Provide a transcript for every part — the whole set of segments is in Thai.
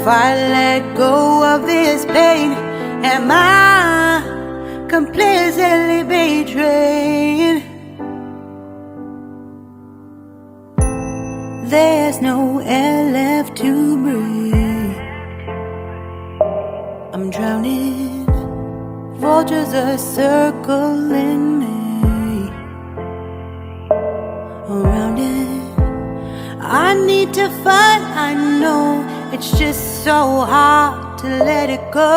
If I let go of this pain, am I completely betrayed? There's no air left to breathe. I'm drowning. Vultures are circling me. Around it, I need to fight. I know it's just so hard to let it go.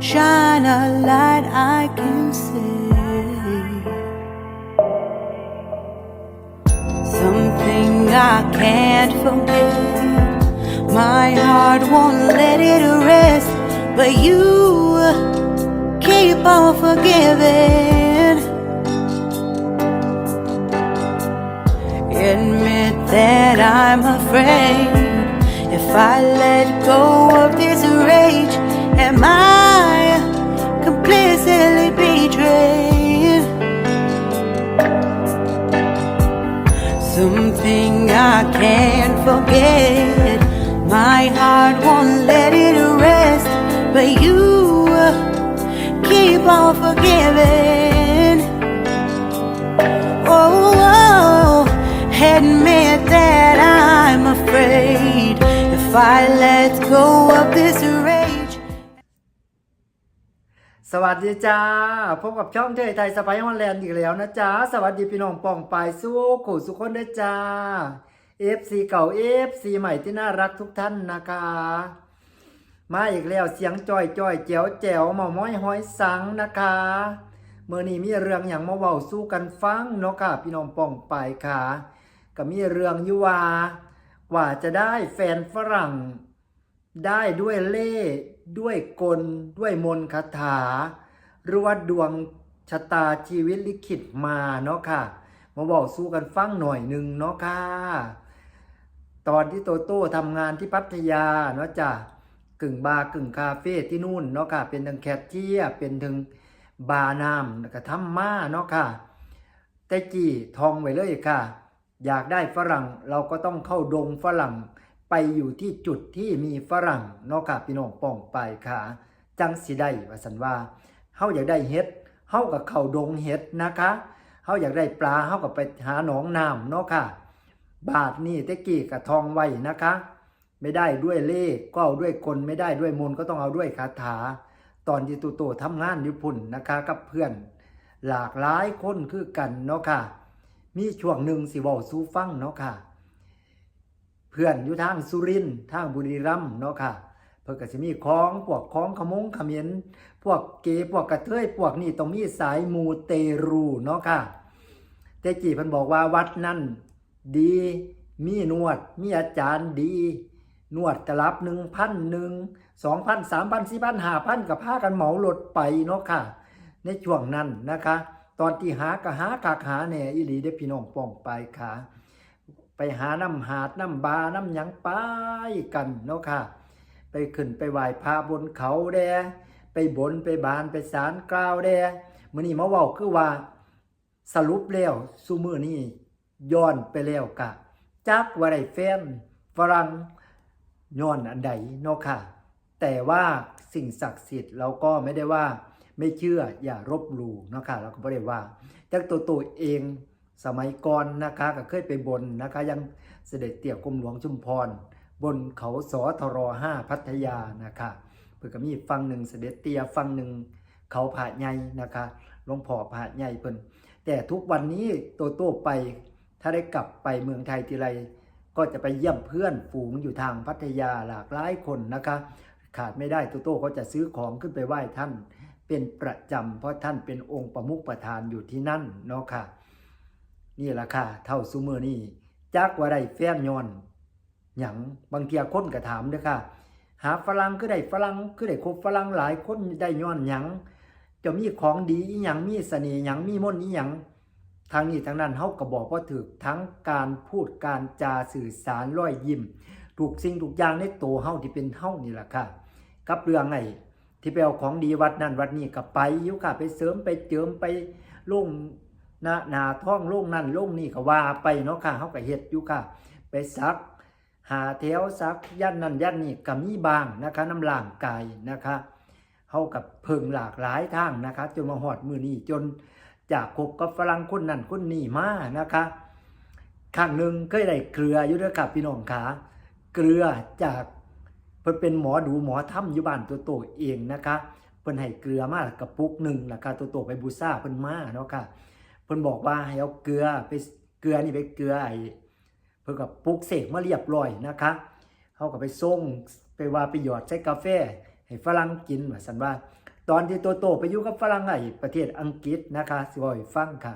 Shine a light I can see. Something I can't forget. My heart won't let it rest, but you keep on forgiving. Admit that I'm afraid. Go of this rage, am I completely betrayed? Something I can't forget. My heart won't let it rest, but you keep on forgiving. I let go of this rage. สวัสดีจ้า พบกับช่องเทยไทยสไปฮอลแลนด์อีกแล้วนะจ๊ะสวัสดีพี่น้องป่องปายสู้ขู่สุขคนด้วยจ้า FC เก่า FC ใหม่ที่น่ารักทุกท่านนะคะ มาอีกแล้วเสียงจอยจอยแจ๋วแจ๋วเมาม้อยห้อยสังนะคะเมื่อนี้มีเรื่องอย่างมาเว้าสู้กันฟังเนาะค่ะ พี่น้องป่องปายค่ะก็มีเรื่องอยู่ว่า ว่าจะได้แฟนฝรั่ง ได้ด้วยเล่ด้วยกล ด้วยมนคาถา หรือว่าดวงชะตาชีวิตลิขิตมาเนาะค่ะ มาบอกสู้กันฟังหน่อยหนึ่งเนาะค่ะ ตอนที่โตโต้ทำงานที่พัทยาเนาะจ้ะกึ่งบาร์กึ่งคาเฟ่ที่นู่นเนาะค่ะ เป็นทั้งแคทเชียเป็นทั้งบาร์น้ำแล้วก็ทำมาเนาะค่ะแต่จีทองไว้เลยค่ะ อยากได้ฝรั่งเราก็ต้องเข้าดงฝรั่ง ไปอยู่ที่จุดที่มีฝรั่งเนาะค่ะพี่น้องป้องไปค่ะจังสิได้ว่าสันว่าเฮาอยากได้เฮ็ดเฮากับเข้าดงเฮ็ดนะคะเฮาอยากได้ปลาเฮากับไปหาหนองน้ำเนาะค่ะ บาทนี่ตะกี้กับทองไว้นะคะ ไม่ได้ด้วยเลขก็เอาด้วยกลไม่ได้ด้วยมนก็ต้องเอาด้วยคาถา ตอนที่ตูโตทำงานญี่ปุ่นนะคะกับเพื่อน หลากหลายคนคือกันเนาะค่ะ มีช่วงหนึ่งสิเว้าสู่ฟังเนาะค่ะ เพื่อนอยู่ทางสุรินทางบุรีรัมย์เนาะค่ะ เพิ่นก็สิมีของพวกของขมงขมิ้นพวกเกย์พวกกระเทยพวกนี้ต้องมีสายมูเตรูเนาะค่ะแต่จีเพิ่นบอกว่าวัดนั้นดีมีนวด มีอาจารย์ดี นวดตลับหนึ่งพันหนึ่งสองพันสามพันสี่พันห้าพันกับพากันเหมารถไปเนาะค่ะ ในช่วงนั้นนะคะ ตอนที่หาก็หากากหาแหน่อีหลีเด้พี่น้องป้องไปค่ะ ไปหาน้ำหาดน้ำบาน้ำหยังไปกันเนาะค่ะ ไปขึ้นไปไหว้พระบนเขาแดไปบนไปบานไปสารกล่าวแดมื้อนี้มาเว้าคือว่าสรุปแล้วซุมื้อนี้ย้อนไปแล้วกะจักว่าได้แฟนฝรั่งย้อนอันใดเนาะค่ะ แต่ว่าสิ่งศักดิ์สิทธิ์เราก็ไม่ได้ว่า ไม่เชื่ออย่ารบหลู่นะคะเราก็ไม่ได้ว่าจากตัวตัวเองสมัยก่อนนะคะก็เคยไปบนนะคะยังเสด็จเตี่ยกรมหลวงชุมพร บนเขาสอทรห้าพัทยานะคะเพิ่นก็มีฟังหนึ่งเสด็จเตี่ยฟังหนึ่งเขาผาใหญ่นะคะหลวงพ่อผาใหญ่เพิ่นแต่ทุกวันนี้โตโต้ไปถ้าได้กลับไปเมืองไทยทีไรก็จะไปเยี่ยมเพื่อนฝูงอยู่ทางพัทยาหลากหลายคนนะคะ ขาดไม่ได้โตโต้เขาจะซื้อของขึ้นไปไหว้ท่าน เป็นประจำเพราะท่านเป็นองค์ประมุขประธานอยู่ที่นั่นเนาะค่ะ นี่แหละค่ะ เท่าซุมือนี่จักว่าได้แฟนยอนหยังบางเทียคนก็ถามเด้อค่ะ หาฝรั่งคือได้ฝรั่งคือได้คบฝรั่งหลายคนได้ย้อนหยังจะมีของดีอีหยังมีเสน่ห์หยังมีมนต์อีหยังทางนี้ทางนั้นเฮาก็บอกว่าถึกทั้งการพูดการจาสื่อสารร้อยยิ้มถูกสิ่งทุกอย่างในตัวเฮาที่เป็นเฮานี่แหละค่ะ กับเรื่องไอ้ ที่ไปเอาของดีวัดนั่นวัดนี้ก็ไปยู่ค่ะไปเสริมไปเจิมไปลงหน้าหนาท้องล่งนั่นล่งนี่ก็ว่าไปเนาะค่ะเฮาก็เฮ็ดยู่ค่ะ ไปซัก หาแถวซักยันนั่นยันนี่ก็มีบางนะคะน้ำล่างกายนะคะเฮากับเพิ่งหลากหลายทางนะคะ จนมาหอดมือนี้จนจากคบกับฝรั่งคนนั่นคนนี้มานะคะข้างหนึ่งเคยได้เกลืออยู่ด้วยครับพี่น้องขาเกลือจาก พิ่นเป็นหมอดูหมอถ้ำอยู่บ้านตัวโตเองนะคะเพิ่นให้เกลือมากระปุกหนึ่งนะคะตัวโตไปบูซ่าเพิ่นมาเนาะค่ะเพิ่นบอกว่าให้เอาเกลือไปเกลือนี่ไปเกลือไอ้เพื่อกับปุกเสกมาเรียบร้อยนะคะเขาก็ไปส่งไปว่าไปหยอดใส่กาแฟให้ฝรั่งกินว่าสันว่า ตอนที่โตโตไปอยู่กับฝรั่งไอ้ประเทศอังกฤษนะคะสิบ่อยฟังค่ะ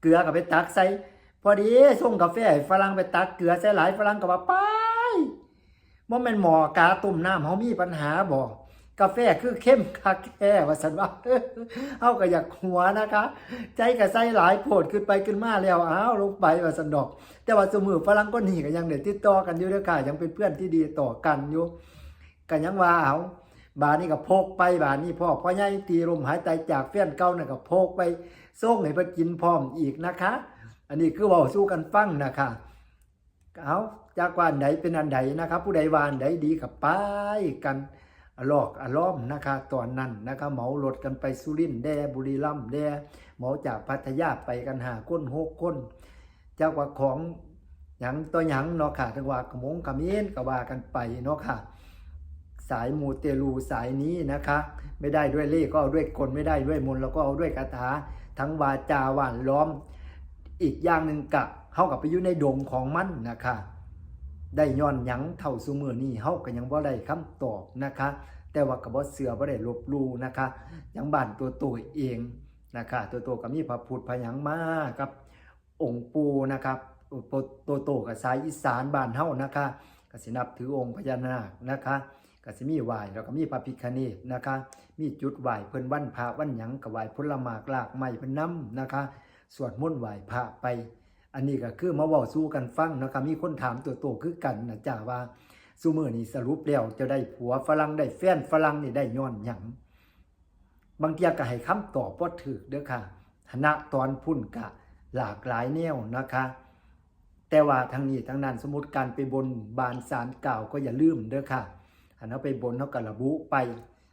เกลือก็ไปตักใส่พอดีส่งกาแฟให้ฝรั่งไปตักเกลือใส่หลายฝรั่งก็ว่าไป ว่าม่นหมอกาตุ่มน้ำเขามีปัญหาบ่กกาแฟคือเข้มคักแค่ว่าสันว่าเฮาก็อยากหัวนะคะ ใจก็ใส่หลายโพดขึ้นไปขึ้นมาแล้วอ้าวลงไปว่าสันดอก แต่ว่าสมือฝรั่งก็หนีก็ยังเด็ดติดต่อกันอยู่เด้อค่ะยังเป็นเพื่อนที่ดีต่อกันอยู่ก็ยังว่าเอาบานนี้ก็โพกไปบานนี้พ่อพ่อใหญ่ตีลมหายใจจากแฟนเก่าน่ะก็โพกไปส่งให้เพิ่นกินพร้อมอีกนะคะ อันนี้คือเว้าสู้กันฟังนะคะ เอาจากว่าอันใดเป็นอันใดนะครับ ผู้ใดวานใดดีกับไปกันอลอกอล้อมนะคะตอนนั้นนะคะเหมารถกันไปสุรินแดบุรีรัมแดเหมาจากพัทยาไปกันหาก้นหกคนเจ้าว่าของหยังตัวหยังเนาะค่ะถึงว่ากระมงกระเมนกว่ากันไปเนาะค่ะ สายมูเตลูสายนี้นะคะ ไม่ได้ด้วยเล่ก็เอาด้วยกลไม่ได้ด้วยมนแล้วก็เอาด้วยคาถาทั้งวาจาหวานล้อม อีกอย่างหนึ่งกะ เฮากับไปอยู่ในดงของมันนะคะได้ย้อนยังเท่าซุมือนี้เฮาก็ยังบ่ได้คำตอบนะคะ แต่ว่าก็บ่เสือบ่ได้ลบลู่นะคะยังบ้านตัวโตเองนะคะตัวโตก็มีพระพุทธพระหยังมากับองค์ปูนะครับโตโตกับสายอีสานบ้านเฮานะคะกสินับถือองค์พญานาคนะคะกสิมีไหวแล้วก็มีพระพิฆเนนะคะ มีจุดไหวเพิ่นวันพระวันหยังก็ไหว้ผลหมากลากไม้เพิ่นนํนะคะสวดมนต์ไหวพระไป อันนี้ก็คือมาเว้าสู้กันฟังนะคะมีคนถามตัวโตคือกันนะจ้าว่าซุมื้อนี้สรุปแล้วจะได้ผัวฝรั่งได้แฟนฝรั่งนี่ได้ย้อนหยังบางเทียก็ให้คำตอบบ่ถูกเด้อค่ะณตอนพุ่นกะหลากหลายแนวนะคะ แต่ว่าทางนี้ทางนั้นสมมติการไปบนบานสารเก่าก็อย่าลืมเด้อค่ะอันเอาไปบนเขากระบุไป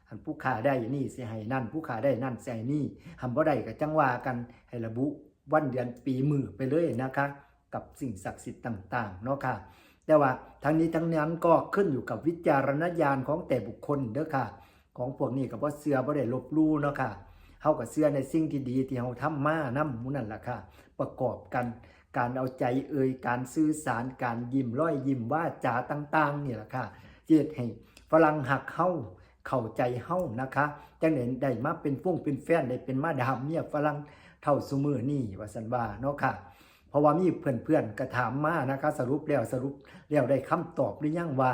อันผู้ขาได้นี่สิให้นั่นผู้ขาได้นั่นสิให้นี่ทำบ่ได้ก็จังว่ากันให้ระบุ วันเดือนปีมือไปเลยนะคะ กับสิ่งศักดิ์สิทธิ์ต่างๆเนาะค่ะ แต่ว่าทั้งนี้ทั้งนั้นก็ขึ้นอยู่กับวิจารณญาณของแต่บุคคลเด้อค่ะ ของพวกนี้ก็บ่เสือบ่ได้ลบลู่เนาะค่ะเฮาก็เชื่อในสิ่งที่ดีที่เฮาทำมานำหมู่นั่นล่ะค่ะ ประกอบกันการเอาใจเอ่ยการสื่อสารการยิ้มร้อยยิ้มว่าจาต่างๆนี่ล่ะค่ะเจ็ดให้ฝรั่งหักเฮาเข้าใจเฮานะคะจังได๋ได้มาเป็นฟงเป็นแฟนได้เป็นมาดามเมียฝรั่ง เท่าซุมือนี้ว่าซั่นว่าเนาะค่ะ เพราะว่ามีเพื่อนๆก็ถามมานะคะสรุปแล้วสรุปแล้วได้คำตอบหรือยังว่า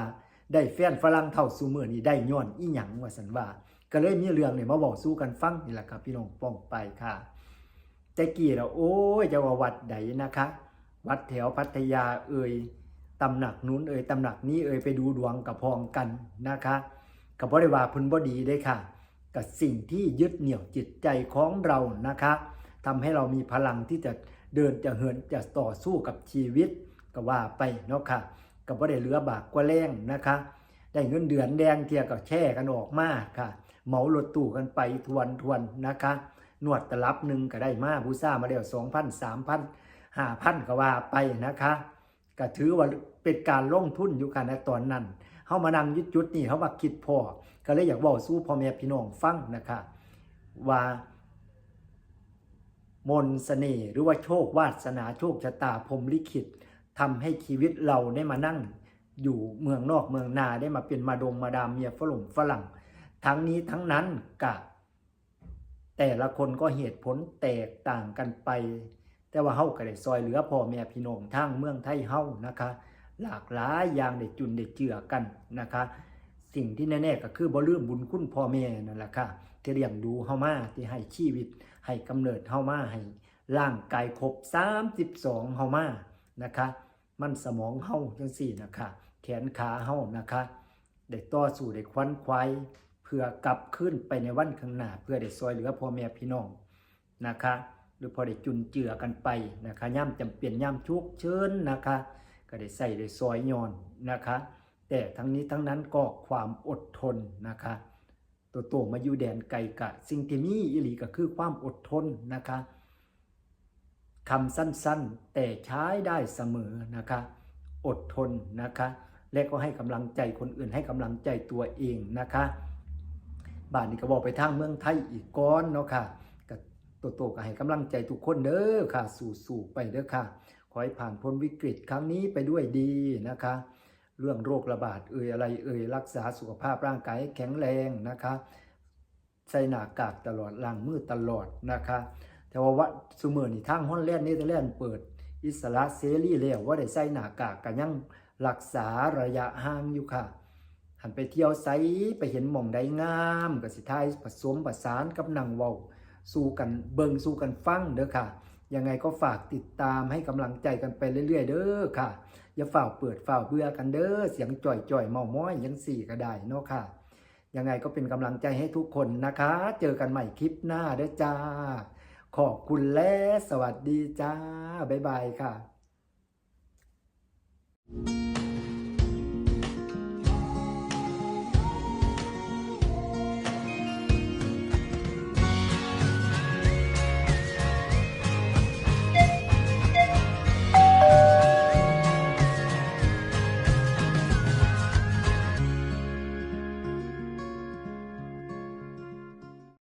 ได้แฟนฝรั่งเท่าซุมือนี้ได้ย้อนอีหยังว่าซั่นว่า ก็เลยมีเรื่องเนี่ยมาบอกสู้กันฟังนี่แหละครับพี่น้องป้องไปค่ะแต่กี้เราโอ้ยจะว่าวัดใดนะคะ วัดแถวพัทยาเอ่ยตำหนักนู้นเอ่ยตำหนักนี้เอ่ยไปดูดวงกับพองกันนะคะกับ่ได้ว่าพุนบดีได้ค่ะ กับสิ่งที่ยึดเหนี่ยวจิตใจของเรานะคะ ทำให้เรามีพลังที่จะเดินจะเหินจะต่อสู้กับชีวิตก็ว่าไปเนาะค่ะก็บ่ได้เหลือบากกว่าแรงนะคะ ได้เงินเดือนแดงเทียก็แช่กันออกมากค่ะ เหมารถตู้กันไปทวนทวนนะคะ นวดตลับหนึ่งก็ได้มาบูซ่ามาแล้วสองพันสามพันห้าพันก็ว่าไปนะคะก็ถือว่าเป็นการลงทุนอยู่กันในตอนนั้นเฮามานั่งยุดจุดนี่เฮามาคิดพอก็เลยอยากเว้าสู้พ่อแม่พี่น้องฟังนะคะ ว่า มนต์เสน่ห์หรือว่าโชควาสนาโชคชะตาพรมลิขิตทำให้ชีวิตเราได้มานั่ง อยู่เมืองนอกเมืองนาได้มาเป็นมาดงมาดามเมียฝรั่งฝรั่ง ทั้งนี้ทั้งนั้นกะ แต่ละคนก็เหตุผลแตกต่างกันไป แต่ว่าเฮาก็ได้ซอยเหลือพ่อแม่พี่น้องทางเมืองไทยเฮานะคะ หลากหลายอย่างได้จุนได้เจือกันนะคะ สิ่งที่แน่ๆก็คือบ่ลืมบุญคุณพ่อแม่นั่นแหละค่ะที่เลี้ยงดูเฮามาที่ให้ชีวิต ให้กำเนิดเฮามาให้ร่างกายครบ 32เฮามานะคะ มันสมองเฮาจังซี่นะคะ แขนขาเฮานะคะได้ต่อสู้ได้ควันควายเพื่อกลับขึ้นไปในวันข้างหน้า เพื่อได้ซอยเหลือพ่อแม่พี่น้องนะคะ หรือพอได้จุนเจือกันไปนะคะย่ำจำเป็นย่ำชุกเชิญนะคะ ก็ได้ใส่ได้ซอยย้อนนะคะ แต่ทั้งนี้ทั้งนั้นก็ความอดทนนะคะ ตัวโตมาอยู่แดนไกลกะ สิ่งที่มีอิลีก็คือความอดทนนะคะคำสั้นๆ แต่ใช้ได้เสมอนะคะ อดทนนะคะ และก็ให้กำลังใจคนอื่นให้กำลังใจตัวเองนะคะบ้านนี้ก็บอกไปทางเมืองไทยอีกก้อนเนาะค่ะก็ตัวโตก็ให้กำลังใจทุกคนเด้อค่ะ สู่ๆไปเด้อค่ะ ขอให้ผ่านพ้นวิกฤตครั้งนี้ไปด้วยดีนะคะ เรื่องโรคระบาดเอ่ยอะไรเอ่ยรักษาสุขภาพร่างกายให้แข็งแรงนะคะ ใส่หน้ากากตลอดล้างมือตลอดนะคะ แต่ว่าวัดสุเมอนี่ทางฮอลแลนด์เนเธอร์แลนด์เปิด อิสระเสรีแล้วว่าได้ใส่หน้ากากกันยังรักษาระยะห่างอยู่ค่ะหันไปเที่ยวไซไปเห็นหม่องใดงามกับสิทายผสมประสานกับนางเว้าสู้กันเบิงสู้กันฟังเด้อค่ะยังไงก็ฝากติดตามให้กำลังใจกันไปเรื่อย ๆ เด้อค่ะ อย่าฝ่าเปิดฝ่าเบื่อกันเด้อเสียงจ่อยๆเมาม้อยยังสี่ก็ได้เนาะค่ะ ยังไงก็เป็นกำลังใจให้ทุกคนนะคะ เจอกันใหม่คลิปหน้าเด้อจ้า ขอบคุณและสวัสดีจ้าบ๊ายบายค่ะ